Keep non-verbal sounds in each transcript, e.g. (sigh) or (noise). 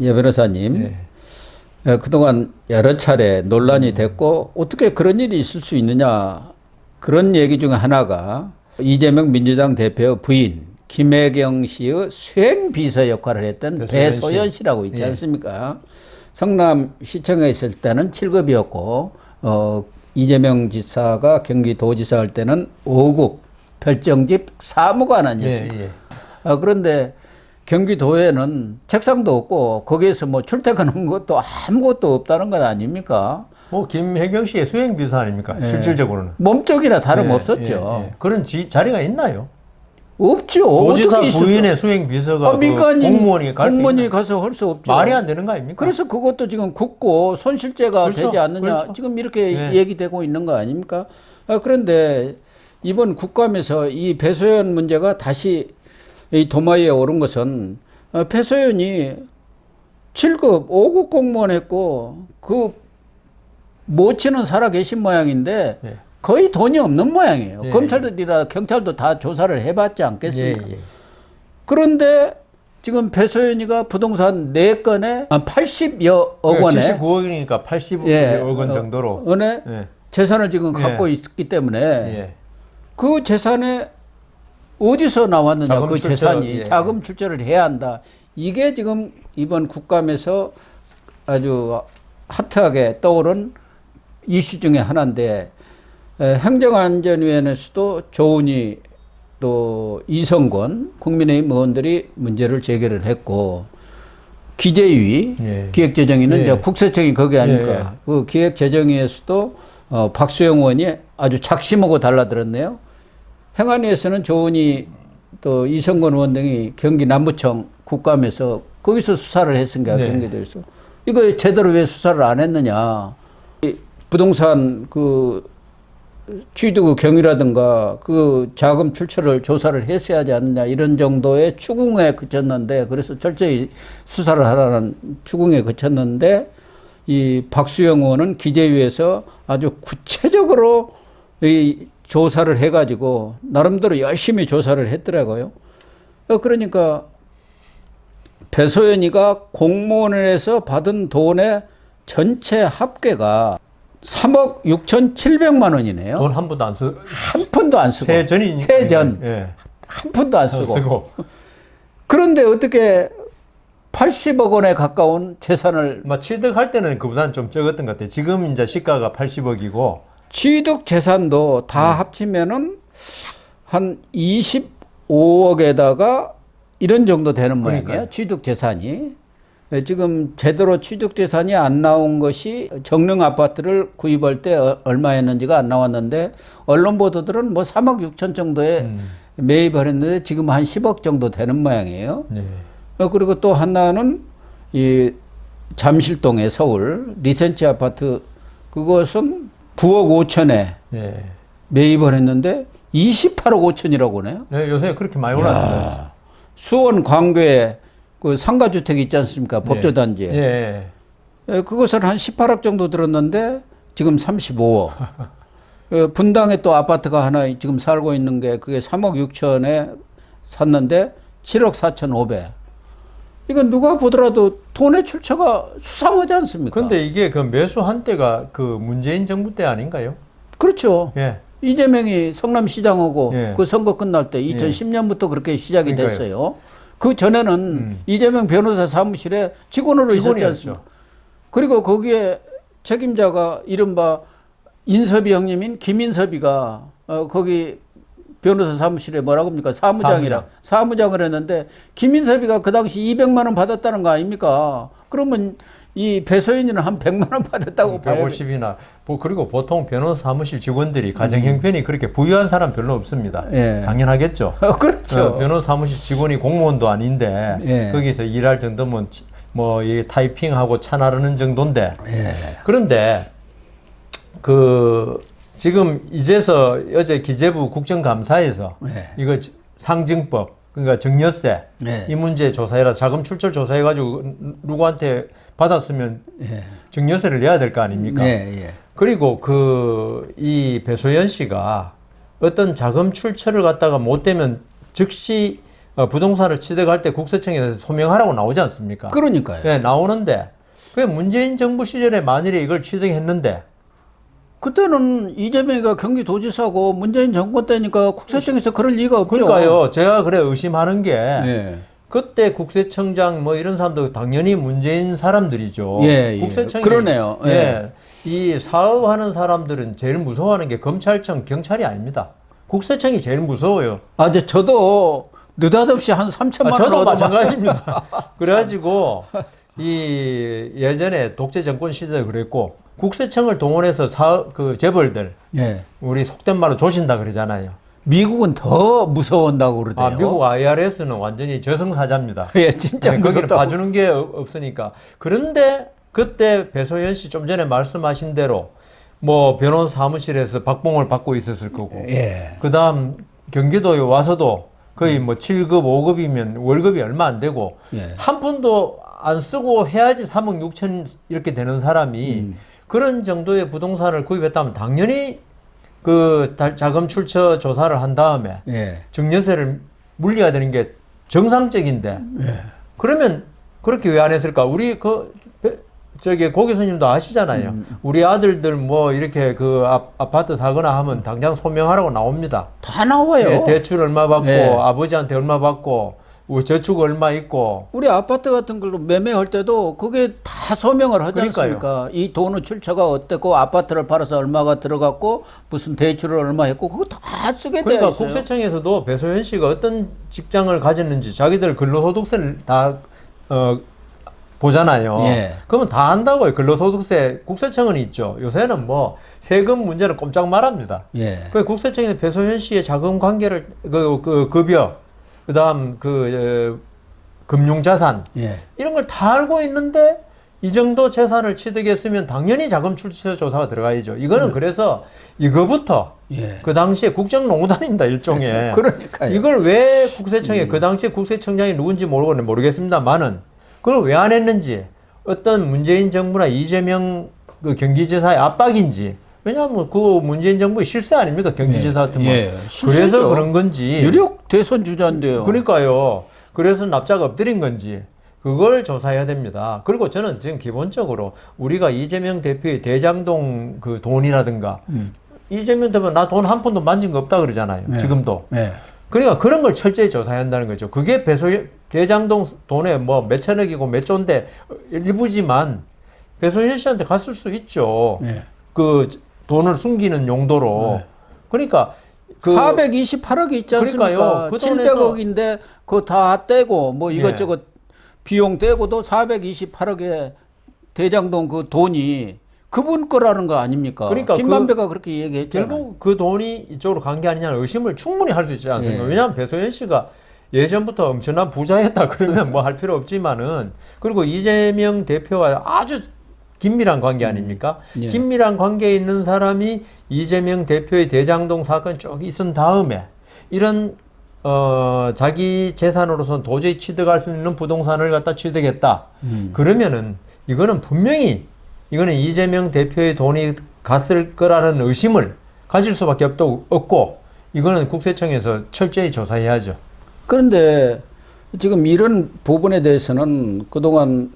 예 변호사님. 예. 예, 그동안 여러 차례 논란이 됐고 어떻게 그런 일이 있을 수 있느냐 그런 얘기 중에 하나가 이재명 민주당 대표 부인 김혜경 씨의 수행 비서 역할을 했던 배소연 씨. 배소연 씨라고 있지 예. 않습니까? 성남 시청에 있을 때는 7급이었고 어, 이재명 지사가 경기도지사 할 때는 5급 별정집 사무관 아니었습니까? 예, 예. 아, 그런데 경기도에는 책상도 없고 거기에서 뭐 출퇴근한 것도 아무것도 없다는 것 아닙니까? 뭐 김혜경 씨의 수행 비서 아닙니까? 예. 실질적으로는 몸쪽이나 예, 다름 없었죠. 예, 예. 그런 지, 자리가 있나요? 없죠. 도지사 어떻게 부인의 수행 비서가 아, 그 민간인 공무원이 갈수 공무원이? 가서 할 수 없죠. 말이 안 되는 거 아닙니까? 그래서 그것도 지금 굳고 손실죄가 그렇죠. 되지 않느냐 그렇죠. 지금 이렇게 예. 얘기되고 있는 거 아닙니까? 아, 그런데 이번 국감에서 이 배소연 문제가 다시 이 도마위에 오른 것은 어, 배소연이 7급, 5급 공무원 했고 그 모치는 살아 계신 모양인데 예. 거의 돈이 없는 모양이에요. 예. 검찰들이라 경찰도 다 조사를 해봤지 않겠습니까? 예, 예. 그런데 지금 배소연이가 부동산 4건에 80여 억 그러니까 원에 79억이니까 80억 예, 원 어, 정도로. 예. 재산을 지금 갖고 예. 있기 때문에 예. 그 재산에 어디서 나왔느냐 자금 그 출처, 재산이 예. 자금 출처를 해야 한다. 이게 지금 이번 국감에서 아주 핫하게 떠오른 이슈 중에 하나인데 에, 행정안전위원회에서도 조은희 또 이성권 국민의힘 의원들이 문제를 제기를 했고 기재위 예. 기획재정위는 예. 이제 국세청이 거기 아닙니까? 예, 예. 그 기획재정위에서도 어, 박수영 의원이 아주 작심하고 달라들었네요. 행안위에서는 조은희 또 이성권 의원 등이 경기 남부청 국감에서 거기서 수사를 했으니까 네. 경기도에서 이거 제대로 왜 수사를 안 했느냐? 이 부동산 그 취득 경위라든가 그 자금 출처를 조사를 했어야 하지 않느냐 이런 정도의 추궁에 그쳤는데 그래서 철저히 수사를 하라는 추궁에 그쳤는데 이 박수영 의원은 기재위에서 아주 구체적으로 이 조사를 해가지고 나름대로 열심히 조사를 했더라고요. 어, 그러니까 배소연이가 공무원에서 받은 돈의 전체 합계가 3억 6,700만 원이네요. 돈 한 푼도 안 쓰. 한 푼도 안 쓰고 세전이니까. 세전 예. 한 푼도 안 쓰고 쓰고. 그런데 어떻게 80억 원에 가까운 재산을 막 취득할 때는 그보다는 좀 적었던 것 같아요. 지금 이제 시가가 80억이고 취득 재산도 네. 다 합치면은 한 25억에다가 이런 정도 되는 모양이에요. 그러니까요. 취득 재산이. 예, 지금 제대로 취득 재산이 안 나온 것이 정릉 아파트를 구입할 때 어- 얼마였는지가 안 나왔는데 언론 보도들은 뭐 3억 6천 정도에 음. 매입을 했는데 지금 한 10억 정도 되는 모양이에요. 네. 어, 그리고 또 하나는 이 잠실동의 서울 리센치 아파트 그것은 9억 5천에 예. 매입을 했는데 28억 5천이라고 하네요. 예, 요새 그렇게 많이 올랐습니다. 수원 광교에 그 상가주택 있지 않습니까? 법조단지에. 예. 예, 그것은 한 18억 정도 들었는데 지금 35억. 예, 분당에 또 아파트가 하나 지금 살고 있는 게 그게 3억 6천에 샀는데 7억 4천 5백. 이건 누가 보더라도 돈의 출처가 수상하지 않습니까? 근데 이게 그 매수 한 때가 그 문재인 정부 때 아닌가요? 그렇죠. 예. 이재명이 성남시장하고 예. 그 선거 끝날 때 2010년부터 그렇게 시작이 그러니까요. 됐어요. 그 전에는 음. 이재명 변호사 사무실에 직원으로 있었지. 않습니까? 그리고 거기에 책임자가 이른바 인섭이 형님인 김인섭이가 어, 거기 변호사 사무실에 뭐라고 합니까? 사무장이라 사무장. 을 했는데 김인섭이가 그 당시 200만 원 받았다는 거 아닙니까? 그러면 이 배소연이는 한 100만 원 받았다고 봐야 돼. 150이나 뭐 그리고 보통 변호사 사무실 직원들이 가정 형편이 그렇게 부유한 사람 별로 없습니다. 음. 예. 당연하겠죠. 어, (laughs) 그렇죠. 어, 변호사 사무실 직원이 공무원도 아닌데 예. 거기서 일할 정도면 뭐 이 타이핑하고 차 나르는 정도인데 예. 그런데 그 지금 이제서 어제 기재부 국정감사에서 네. 이거 지- 상증법 그러니까 증여세 네. 이 문제 조사해라 자금 출처 조사해 가지고 누구한테 받았으면 예. 증여세를 내야 될 거 아닙니까? 예, 예. 그리고 그 이 배소연 씨가 어떤 자금 출처를 갖다가 못 되면 즉시 어, 부동산을 취득할 때 국세청에서 소명하라고 나오지 않습니까? 그러니까요. 예, 나오는데 그 문재인 정부 시절에 만일에 이걸 취득했는데 그때는 이재명이가 경기도지사고 문재인 정권 때니까 국세청에서 그럴 리가 없죠. 그러니까요. 제가 그래 의심하는 게 예. 그때 국세청장 뭐 이런 사람도 당연히 문재인 사람들이죠. 예, 예. 국세청이 그러네요. 예. 예. 이 사업하는 사람들은 제일 무서워하는 게 검찰청, 경찰이 아닙니다. 국세청이 제일 무서워요. 아, 이제 저도 느닷없이 한 3천만 아, 원 저도 얻어만- 마찬가지입니다. (laughs) 그래가지고 이 예전에 독재 정권 시절에 그랬고 국세청을 동원해서 사업 그 재벌들 예. 우리 속된 말로 조신다 그러잖아요. 미국은 더 무서워한다고 그러대요. 아, 미국 IRS는 완전히 저승사자입니다. (laughs) 예, 진짜 네, 거기는 무섭다고. 봐주는 게 없- 없으니까. 그런데 그때 배소연 씨 좀 전에 말씀하신 대로 뭐 변호사 사무실에서 박봉을 받고 있었을 거고. 예. 그다음 경기도에 와서도 거의 뭐 7급, 5급이면 월급이 얼마 안 되고 예. 한 푼도 안 쓰고 해야지 3억 6천 이렇게 되는 사람이 음. 그런 정도의 부동산을 구입했다면 당연히 그 달- 자금 출처 조사를 한 다음에 예. 증여세를 물려야 되는 게 정상적인데 예. 그러면 그렇게 왜 안 했을까? 우리 그 배- 저기 고 교수님도 아시잖아요. 음. 우리 아들들 뭐 이렇게 그 아, 아파트 사거나 하면 당장 소명하라고 나옵니다. 다 나와요. 예, 대출 얼마 받고 예. 아버지한테 얼마 받고 우리 저축 얼마 있고 우리 아파트 같은 걸로 매매할 때도 그게 다 소명을 하지 그러니까요. 않습니까? 이 돈의 출처가 어땠고 아파트를 팔아서 얼마가 들어갔고 무슨 대출을 얼마 했고 그거 다 쓰게 되어 그러니까 있어요. 국세청에서도 배소연 씨가 어떤 직장을 가졌는지 자기들 근로소득세를 다 어, 보잖아요. 예. 그러면 다 안다고요. 근로소득세 국세청은 있죠. 요새는 뭐 세금 문제는 꼼짝 말합니다. 예. 그 국세청에서 배소연 씨의 자금 관계를 그, 그 급여, 그다음 그 어, 금융자산 예. 이런 걸 다 알고 있는데 이 정도 재산을 취득했으면 당연히 자금 출처 조사가 들어가야죠. 이거는 그래서 이거부터 예. 그 당시에 국정농단입니다 일종의. (laughs) 그러니까요. 이걸 왜 국세청에 그 당시에 국세청장이 누군지 모르고 모르겠습니다만은 그걸 왜 안 했는지 어떤 문재인 정부나 이재명 그 경기지사의 압박인지 왜냐하면 그 문재인 정부의 실세 아닙니까 경기지사 같은 거. 예, 실세죠. 그래서 그런 건지. 유력 대선 주자인데요. 그러니까요. 그래서 납작 엎드린 건지 그걸 조사해야 됩니다. 그리고 저는 지금 기본적으로 우리가 이재명 대표의 대장동 그 돈이라든가 이재명 대표 나 돈 한 푼도 만진 거 없다 그러잖아요. 네. 지금도. 예. 그러니까 그런 걸 철저히 조사해야 한다는 거죠. 그게 배소 대장동 돈에 뭐 몇천억이고 몇 조인데 일부지만 배소연 씨한테 갔을 수 있죠. 예. 그 돈을 숨기는 용도로. 네. 그러니까 그 428억이 있지 않습니까? 그러니까요. 그 돈에서- 700억인데 그거 다 떼고 뭐 예. 이것저것 비용 떼고도 428억의 대장동 그 돈이 그분 거라는 거 아닙니까? 그러니까 김만배가 그, 렇게 얘기했잖아요. 결국 그 돈이 이쪽으로 간 게 아니냐는 의심을 충분히 할 수 있지 않습니까? 예. 왜냐하면 배소연 씨가 예전부터 엄청난 부자였다 그러면 뭐 할 필요 없지만은 그리고 이재명 대표와 아주 긴밀한 관계 아닙니까? 예. 긴밀한 관계에 있는 사람이 이재명 대표의 대장동 사건 쭉 있은 다음에 이런 어 자기 재산으로선 도저히 취득할 수 있는 부동산을 갖다 취득했다. 음. 그러면은 이거는 분명히 이거는 이재명 대표의 돈이 갔을 거라는 의심을 가질 수밖에 없도, 없고 이거는 국세청에서 철저히 조사해야죠. 그런데 지금 이런 부분에 대해서는 그동안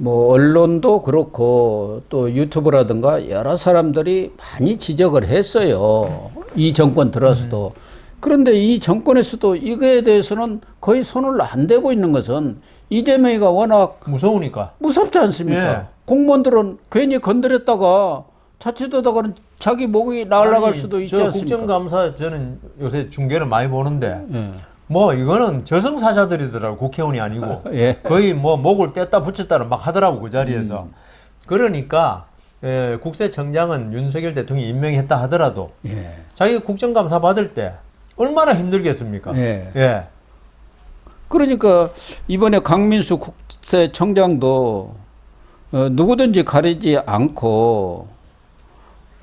뭐 언론도 그렇고 또 유튜브라든가 여러 사람들이 많이 지적을 했어요. 이 정권 들어서도. 그런데 이 정권에서도 이거에 대해서는 거의 손을 안 대고 있는 것은 이재명이가 워낙 무서우니까. 무섭지 않습니까? 예. 공무원들은 괜히 건드렸다가 자칫하다가는 자기 목이 날아갈 아니, 수도 있지 저 않습니까? 국정감사 저는 요새 중계를 많이 보는데 예. 뭐 이거는 저승사자들이더라고 국회의원이 아니고 (laughs) 예. 거의 뭐 목을 뗐다 붙였다를 막 하더라고 그 자리에서. 음. 그러니까 예, 국세청장은 윤석열 대통령이 임명했다 하더라도 예. 자기 국정감사 받을 때 얼마나 힘들겠습니까? 예. 예. 그러니까 이번에 강민수 국세청장도 어, 누구든지 가리지 않고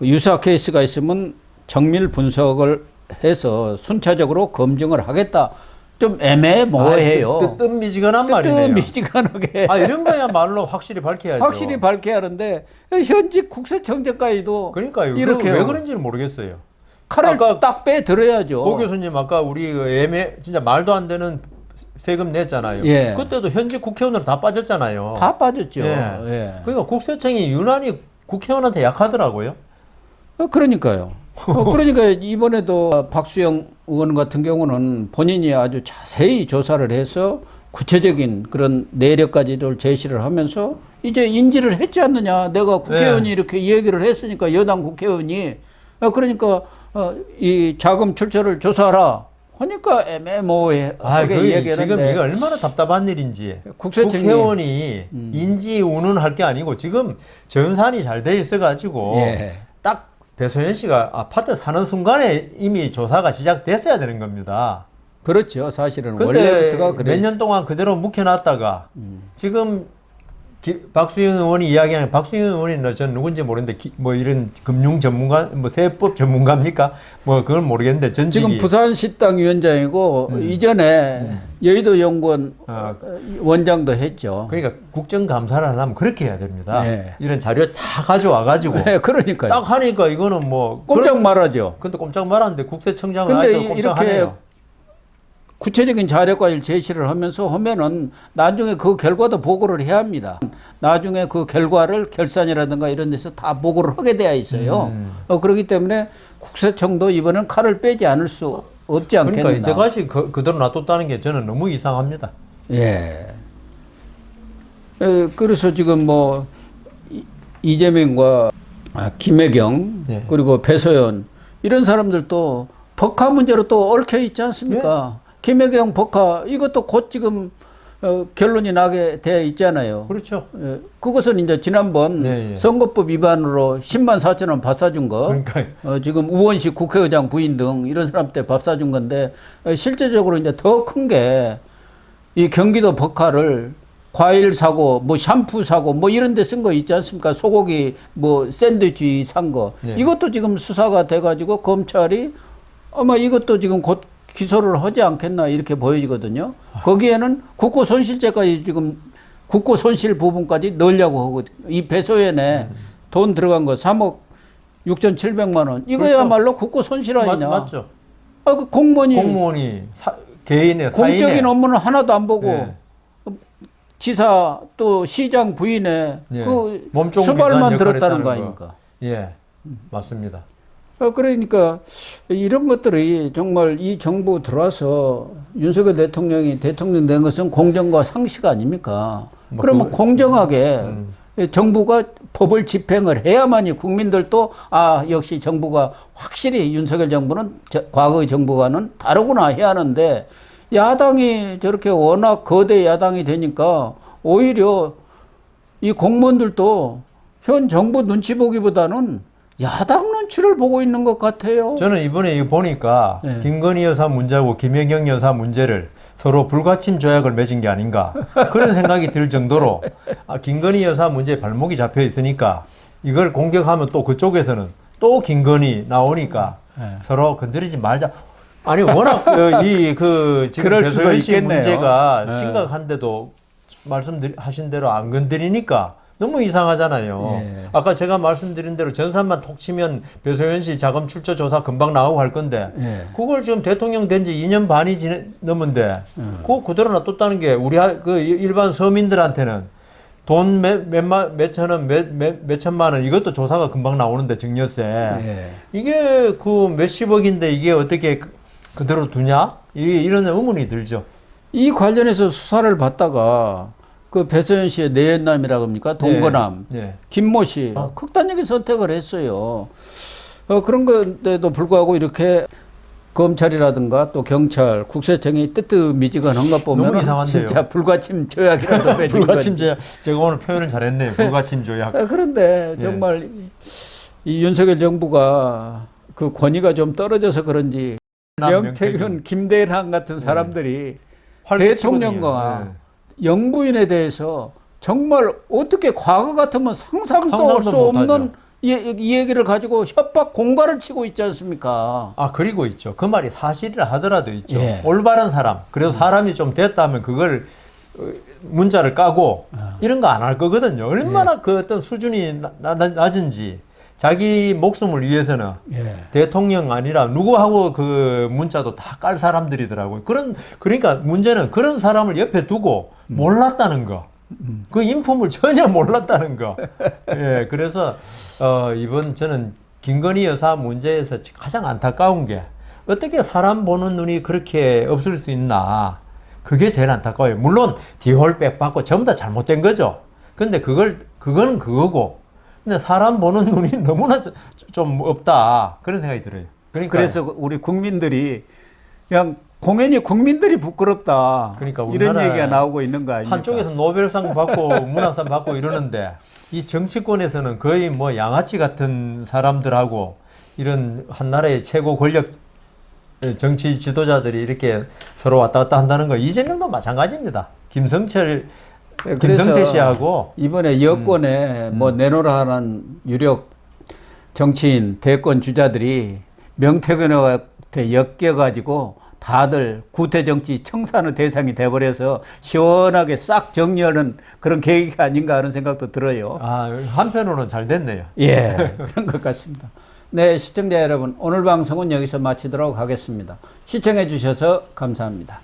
유사 케이스가 있으면 정밀 분석을 해서 순차적으로 검증을 하겠다. 좀 애매모호해요. 아, 뜨뜻미지근한 말이네요. 뜨뜻미지근하게 아 이런 거야말로 확실히 밝혀야죠. 확실히 밝혀야 하는데 현직 국세청장까지도 그러니까요. 이렇게 왜 그런지는 모르겠어요. 칼을 아까 딱빼 들어야죠. 고 교수님 아까 우리 그 애매 진짜 말도 안 되는 세금 냈잖아요. 예. 그때도 현직 국회의원으로 다 빠졌잖아요. 다 빠졌죠. 예. 예. 그러니까 국세청이 유난히 국회의원한테 약하더라고요. 어, 그러니까요. 어, 그러니까 이번에도 박수영 의원 같은 경우는 본인이 아주 자세히 조사를 해서 구체적인 그런 내력까지도 제시를 하면서 이제 인지를 했지 않느냐. 내가 국회의원이 네. 이렇게 얘기를 했으니까 여당 국회의원이 어, 그러니까 어, 이 자금 출처를 조사하라. 하니까 애매모호하게 아, 그 얘기를 지금 이게 얼마나 답답한 일인지. 국세청이- 국회의원이 음. 인지 운운할 게 아니고 지금 전산이 잘 돼 있어가지고 예. 딱 배소연 씨가 아파트 사는 순간에 이미 조사가 시작됐어야 되는 겁니다. 그렇죠. 사실은 원래부터가 그래. 몇년 동안 그대로 묵혀놨다가 지금 기- 박수영 의원이 이야기하는 박수영 의원이 전 누군지 모르는데 기- 뭐 이런 금융 전문가 뭐 세법 전문가입니까? 뭐 그건 모르겠는데 전직이 지금 부산시당 위원장이고 이전에 여의도 연구원 아, 원장도 했죠. 그러니까 국정감사를 하려면 그렇게 해야 됩니다. 네. 이런 자료 다 가져와 가지고 네, 그러니까요. 딱 하니까 이거는 뭐 꼼짝 그런- 말하죠. 근데 꼼짝 말하는데 국세청장은 근데 아직도 이- 꼼짝하네요. 구체적인 자료까지 제시를 하면서 하면은 나중에 그 결과도 보고를 해야 합니다. 나중에 그 결과를 결산이라든가 이런 데서 다 보고를 하게 되어 있어요. 음. 어, 그렇기 때문에 국세청도 이번엔 칼을 빼지 않을 수 없지 그러니까 않겠나. 이때까지 그, 그대로 놔뒀다는 게 저는 너무 이상합니다. 예. 에, 그래서 지금 뭐 이- 이재명과 아, 김혜경 네. 그리고 배소연 이런 사람들도 법카 문제로 또 얽혀 있지 않습니까? 네. 김혜경 법카 이것도 곧 지금 어, 결론이 나게 돼 있잖아요. 그렇죠. 예, 그것은 이제 지난번 네, 예. 선거법 위반으로 10만 4천 원 밥 사준 거. 그러니까 어, 지금 우원식 국회의장 부인 등 이런 사람 때밥 사준 건데 어, 실제적으로 이제 더 큰 게 이 경기도 버카를 과일 사고 뭐 샴푸 사고 뭐 이런 데 쓴 거 있지 않습니까? 소고기 뭐 샌드위치 산 거. 네. 이것도 지금 수사가 돼 가지고 검찰이 아마 이것도 지금 곧 기소를 하지 않겠나 이렇게 보여지거든요. 거기에는 국고 손실죄까지 지금 국고 손실 부분까지 넣으려고 하거든요. 이 배소연에 돈 들어간 거 3억 6,700만 원. 이거야말로 국고 손실 맞, 아니냐. 맞 죠. 아, 그 공무원이 공무원이 사, 개인의 공적인 사인의 업무는 하나도 안 보고 예. 지사 또 시장 부인의 예. 그 수발만 들었다는 거 거. 아닙니까? 예, 맞습니다. 어, 그러니까 이런 것들이 정말 이 정부 들어와서 윤석열 대통령이 대통령 된 것은 공정과 상식 아닙니까? 뭐 그러면 그- 공정하게 음. 정부가 법을 집행을 해야만이 국민들도 아 역시 정부가 확실히 윤석열 정부는 저, 과거의 정부와는 다르구나 해야 하는데 야당이 저렇게 워낙 거대 야당이 되니까 오히려 이 공무원들도 현 정부 눈치 보기보다는 야당 눈치를 보고 있는 것 같아요. 저는 이번에 이거 보니까 네. 김건희 여사 문제하고 김혜경 여사 문제를 서로 불가침 조약을 맺은 게 아닌가 그런 생각이 들 정도로 아, 김건희 여사 문제에 발목이 잡혀 있으니까 이걸 공격하면 또 그쪽에서는 또 김건희 나오니까 네. 서로 건드리지 말자. 아니 워낙 이 그 지금 그럴 수도. 문제가 네. 심각한데도 말씀하신 대로 안 건드리니까 너무 이상하잖아요. 예. 아까 제가 말씀드린 대로 전산만 톡 치면 배소연 씨 자금 출처 조사 금방 나오고 할 건데 예. 그걸 지금 대통령 된 지 2년 반이 지나, 넘은데 그거 그대로 놔뒀다는 게 우리 하- 그 일반 서민들한테는 돈 몇, 몇만, 몇천 원, 몇, 몇, 몇천만 원 이것도 조사가 금방 나오는데 증여세 예. 이게 그 몇십억인데 이게 어떻게 그- 그대로 두냐? 이 이런 의문이 들죠. 이 관련해서 수사를 받다가 그 배서연 씨의 내연남이라고 합니까? 동거남. 네. 김모 씨 극단적인 선택을 했어요. 어, 그런 건데도 불구하고 이렇게 검찰이라든가 또 경찰, 국세청이 뜨뜻미지근한 것 보면. 진짜 불가침 조약이라도 (laughs) 맺은 불가침. 조약. 제가 오늘 표현을 잘했네요. 불가침 조약. 아, 그런데 예. 정말 이 윤석열 정부가 그 권위가 좀 떨어져서 그런지 남 명태균, 김대란 같은 사람들이 활개치거든요. 대통령과 네. 영부인에 대해서 정말 어떻게 과거 같으면 상상도 할 수. 없는 이, 이 얘기를 가지고 협박 공갈을 치고 있지 않습니까? 아 그리고 있죠. 그 말이 사실이라 하더라도 있죠. 예. 올바른 사람. 그래서 사람이 좀 됐다면 그걸 어, 문자를 까고 아. 이런 거 안 할 거거든요. 예. 얼마나 그 어떤 수준이 나- 나- 낮은지 자기 목숨을 위해서는 예. 대통령 아니라 누구하고 그 문자도 다 깔 사람들이더라고요. 그런 그러니까 문제는 그런 사람을 옆에 두고 몰랐다는 거. 그 인품을 (laughs) 전혀 몰랐다는 거. 예, 그래서 어 이번 저는 김건희 여사 문제에서 가장 안타까운 게 어떻게 사람 보는 눈이 그렇게 없을 수 있나. 그게 제일 안타까워요. 물론 디홀 백 받고 전부 다 잘못된 거죠. 근데 그걸 그거는 그거고. 근데 사람 보는 (laughs) 눈이 너무나 좀- 좀 없다. 그런 생각이 들어요. 그러니까 그래서 우리 국민들이 그냥 공연히 국민들이 부끄럽다. 그러니까 이런 얘기가 나오고 있는 거 아닙니까? 한쪽에서 노벨상 받고 (laughs) 문학상 받고 이러는데 이 정치권에서는 거의 뭐 양아치 같은 사람들하고 이런 한 나라의 최고 권력 정치 지도자들이 이렇게 서로 왔다 갔다 한다는 거 이재명도 마찬가지입니다. 김성철 네, 김성태 그래서 씨하고 이번에 여권에 뭐 내놓으라는 유력 정치인 대권 주자들이 명태균한테 엮여가지고 다들 구태 정치 청산의 대상이 돼버려서 시원하게 싹 정리하는 그런 계획이 아닌가 하는 생각도 들어요. 아 한편으로는 잘 됐네요. 예, 그런 것 같습니다. 네, 시청자 여러분, 오늘 방송은 여기서 마치도록 하겠습니다. 시청해 주셔서 감사합니다.